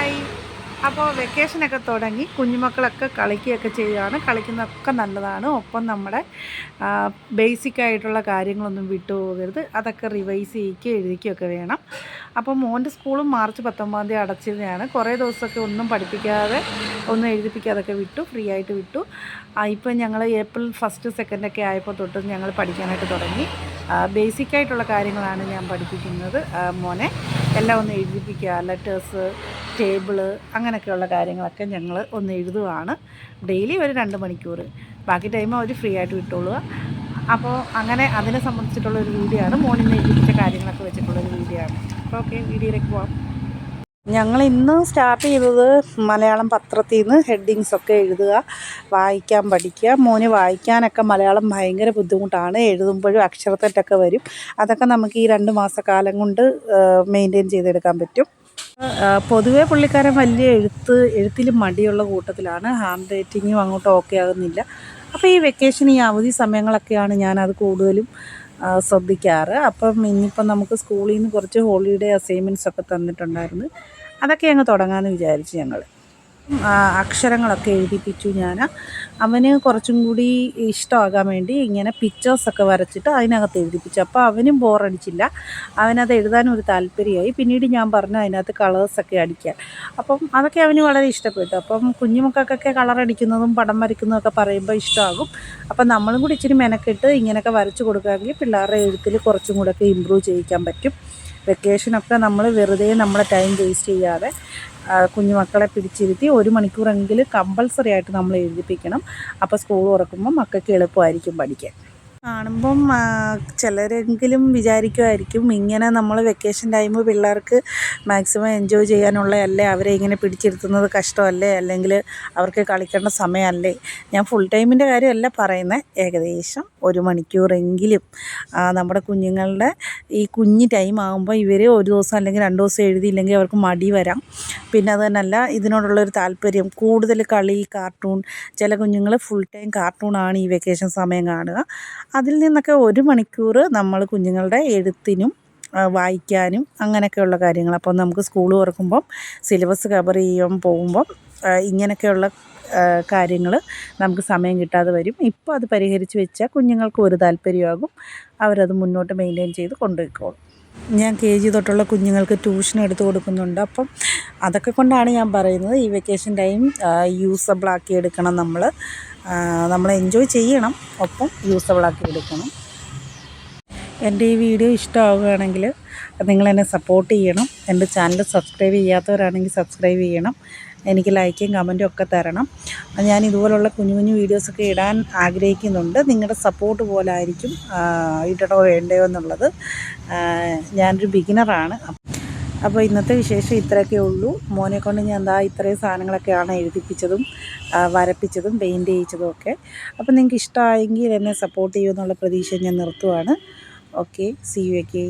Hi അപ്പോൾ വെക്കേഷനൊക്കെ തുടങ്ങി. കുഞ്ഞുമക്കളൊക്കെ കളിക്കുകയൊക്കെ ചെയ്യുകയാണ്. കളിക്കുന്നതൊക്കെ നല്ലതാണ്. ഒപ്പം നമ്മുടെ ബേസിക് ആയിട്ടുള്ള കാര്യങ്ങളൊന്നും വിട്ടുപോകരുത് അതൊക്കെ റിവൈസ് ചെയ്യിക്കുകയും എഴുതിക്കുകയൊക്കെ വേണം. അപ്പോൾ മോന്റെ സ്കൂളും മാർച്ച് പത്തൊമ്പതാം തീയതി അടച്ചിരുന്നതാണ്. കുറേ ദിവസമൊക്കെ ഒന്നും പഠിപ്പിക്കാതെ ഒന്നും എഴുതിപ്പിക്കാതൊക്കെ വിട്ടു. ഫ്രീ ആയിട്ട് വിട്ടു. ഇപ്പം ഞങ്ങൾ ഏപ്രിൽ ഫസ്റ്റ് സെക്കൻഡൊക്കെ ആയപ്പോൾ തൊട്ട് ഞങ്ങൾ പഠിക്കാനായിട്ട് തുടങ്ങി. ബേസിക് ആയിട്ടുള്ള കാര്യങ്ങളാണ് ഞാൻ പഠിപ്പിക്കുന്നത്. മോനെ എല്ലാം ഒന്ന് എഴുതിപ്പിക്കുക. ലെറ്റേഴ്സ് ടേബിൾ അങ്ങനെയൊക്കെയുള്ള കാര്യങ്ങളൊക്കെ ഞങ്ങൾ ഒന്ന് എഴുതുവാണ്. ഡെയിലി ഒരു രണ്ട് മണിക്കൂർ ബാക്കി ടൈം അവർ ഫ്രീ ആയിട്ട് വിട്ടോളുക. അപ്പോൾ അങ്ങനെ അതിനെ സംബന്ധിച്ചിട്ടുള്ള ഒരു വീഡിയോ ആണ്. മോണിന്ന് എഴുതിപ്പിച്ച കാര്യങ്ങളൊക്കെ വെച്ചിട്ടുള്ള ഒരു വീഡിയോ ആണ്. അപ്പോൾ ഓക്കെ വീഡിയോയിലേക്ക് പോവാം. ഞങ്ങൾ ഇന്ന് സ്റ്റാർട്ട് ചെയ്തത് മലയാളം പത്രത്തിൽ നിന്ന് ഹെഡിങ്സ് ഒക്കെ എഴുതുക വായിക്കാൻ പഠിക്കുക. മോന് വായിക്കാനൊക്കെ മലയാളം ഭയങ്കര ബുദ്ധിമുട്ടാണ്. എഴുതുമ്പോഴും അക്ഷരത്തെറ്റൊക്കെ വരും. അതൊക്കെ നമുക്ക് ഈ രണ്ട് മാസക്കാലം കൊണ്ട് മെയിന്റെയിൻ ചെയ്തെടുക്കാൻ പറ്റും. പൊതുവേ പുള്ളിക്കാരൻ വലിയ എഴുത്ത് എഴുത്തിൽ മടിയുള്ള കൂട്ടത്തിലാണ്. ഹാൻഡ് റൈറ്റിങ്ങും അങ്ങോട്ട് ഓക്കെ ആകുന്നില്ല അപ്പോൾ ഈ വെക്കേഷൻ ഈ അവധി സമയങ്ങളൊക്കെയാണ് ഞാനത് കൂടുതലും ശ്രദ്ധിക്കാറ്. അപ്പം ഇനിയിപ്പം നമുക്ക് സ്കൂളിൽ നിന്ന് കുറച്ച് ഹോളിഡേ അസൈൻമെന്റ്സ് ഒക്കെ തന്നിട്ടുണ്ടായിരുന്നു. അതൊക്കെ അങ്ങ് തുടങ്ങാമെന്ന് വിചാരിച്ചു ഞങ്ങൾ അക്ഷരങ്ങളൊക്കെ എഴുതിപ്പിച്ചു ഞാൻ. അവന് കുറച്ചും കൂടി ഇഷ്ടമാകാൻ വേണ്ടി ഇങ്ങനെ പിക്ചേഴ്സൊക്കെ വരച്ചിട്ട് അതിനകത്ത് എഴുതിപ്പിച്ചു. അപ്പോൾ അവനും ബോറടിച്ചില്ല അവനത് എഴുതാനും ഒരു താല്പര്യമായി. പിന്നീട് ഞാൻ പറഞ്ഞു അതിനകത്ത് കളേഴ്സൊക്കെ അടിക്കാൻ. അപ്പം അതൊക്കെ അവന് വളരെ ഇഷ്ടപ്പെട്ടു. അപ്പം കുഞ്ഞുമക്കൾക്കൊക്കെ കളറടിക്കുന്നതും പടം വരയ്ക്കുന്നതൊക്കെ പറയുമ്പോൾ ഇഷ്ടമാകും. അപ്പം നമ്മളും കൂടി ഇച്ചിരി മെനക്കെട്ട് ഇങ്ങനെയൊക്കെ വരച്ച് കൊടുക്കുകയാണെങ്കിൽ പിള്ളേരുടെ എഴുത്തിൽ കുറച്ചും കൂടെയൊക്കെ ഇമ്പ്രൂവ് ചെയ്യിക്കാൻ പറ്റും. വെക്കേഷനൊക്കെ നമ്മൾ വെറുതെ നമ്മളെ ടൈം വേസ്റ്റ് ചെയ്യാതെ കുഞ്ഞുമക്കളെ പിടിച്ചിരുത്തി ഒരു മണിക്കൂറെങ്കിലും കമ്പൽസറി ആയിട്ട് നമ്മൾ എഴുതിപ്പിക്കണം അപ്പോൾ സ്കൂൾ തുറക്കുമ്പോൾ മക്കൾക്ക് എളുപ്പമായിരിക്കും പഠിക്കാൻ. കാണുമ്പം ചിലരെങ്കിലും വിചാരിക്കുമായിരിക്കും ഇങ്ങനെ നമ്മൾ വെക്കേഷൻ ടൈം പിള്ളേർക്ക് മാക്സിമം എൻജോയ് ചെയ്യാനുള്ളതല്ലേ അവരെ ഇങ്ങനെ പിടിച്ചിരുത്തുന്നത് കഷ്ടമല്ലേ? അല്ലെങ്കിൽ അവർക്ക് കളിക്കേണ്ട സമയമല്ലേ? ഞാൻ ഫുൾ ടൈമിന്റെ കാര്യമല്ല പറയുന്നത് ഏകദേശം ഒരു മണിക്കൂറെങ്കിലും നമ്മുടെ കുഞ്ഞുങ്ങളുടെ ഈ കുഞ്ഞ് ടൈം ആകുമ്പോൾ ഇവർ ഒരു ദിവസം അല്ലെങ്കിൽ രണ്ട് ദിവസം എഴുതിയില്ലെങ്കിൽ അവർക്ക് മടി വരാം. പിന്നെ അത് തന്നെയല്ല ഇതിനോടുള്ളൊരു താല്പര്യം. കൂടുതൽ കളി കാർട്ടൂൺ ചില കുഞ്ഞുങ്ങൾ ഫുൾ ടൈം കാർട്ടൂണാണ് ഈ വെക്കേഷൻ സമയം കാണുക. അതിൽ നിന്നൊക്കെ ഒരു മണിക്കൂർ നമ്മൾ കുഞ്ഞുങ്ങളുടെ എഴുത്തിനും വായിക്കാനും അങ്ങനെയൊക്കെയുള്ള കാര്യങ്ങൾ. അപ്പോൾ നമുക്ക് സ്കൂൾ തുറക്കുമ്പം സിലബസ് കവർ ചെയ്യാൻ പോകുമ്പം ഇങ്ങനെയൊക്കെയുള്ള കാര്യങ്ങൾ നമുക്ക് സമയം കിട്ടാതെ വരും. ഇപ്പോൾ അത് പരിഹരിച്ച് വെച്ചാൽ കുഞ്ഞുങ്ങൾക്ക് ഒരു താല്പര്യമാകും. അവരത് മുന്നോട്ട് മെയിന്റെയിൻ ചെയ്ത് കൊണ്ടുപോയിക്കോളും. ഞാൻ കെ ജി തൊട്ടുള്ള കുഞ്ഞുങ്ങൾക്ക് ട്യൂഷൻ എടുത്തു കൊടുക്കുന്നുണ്ട്. അപ്പം അതൊക്കെ കൊണ്ടാണ് ഞാൻ പറയുന്നത് ഈ വെക്കേഷൻ ടൈം യൂസബിളാക്കി എടുക്കണം നമ്മൾ. നമ്മൾ എൻജോയ് ചെയ്യണം. ഒപ്പം യൂസബിളാക്കി എടുക്കണം. എന്റെ ഈ വീഡിയോ ഇഷ്ടമാവുകയാണെങ്കിൽ നിങ്ങൾ എന്നെ സപ്പോർട്ട് ചെയ്യണം. എന്റെ ചാനൽ സബ്സ്ക്രൈബ് ചെയ്യാത്തവരാണെങ്കിൽ സബ്സ്ക്രൈബ് ചെയ്യണം. എനിക്ക് ലൈക്കും കമന്റും ഒക്കെ തരണം. ഞാൻ ഇതുപോലുള്ള കുഞ്ഞു കുഞ്ഞു വീഡിയോസൊക്കെ ഇടാൻ ആഗ്രഹിക്കുന്നുണ്ട്. നിങ്ങളുടെ സപ്പോർട്ട് പോലെ ആയിരിക്കും ഇടണോ വേണ്ടയോ എന്നുള്ളത്. ഞാനൊരു ബിഗിനറാണ് അപ്പോൾ ഇന്നത്തെ വിശേഷം ഇത്രയൊക്കെ ഉള്ളൂ. മോനെ കൊണ്ട് ഞാൻ എന്താ ഇത്രയും സാധനങ്ങളൊക്കെയാണ് എഴുതിപ്പിച്ചതും വരപ്പിച്ചതും പെയിന്റ് ചെയ്യിച്ചതും ഒക്കെ. അപ്പോൾ നിങ്ങൾക്ക് ഇഷ്ടമായെങ്കിൽ എന്നെ സപ്പോർട്ട് ചെയ്യുമെന്നുള്ള പ്രതീക്ഷ ഞാൻ നിർത്തുവാണ്. ഓക്കെ സി യു ഒക്കെ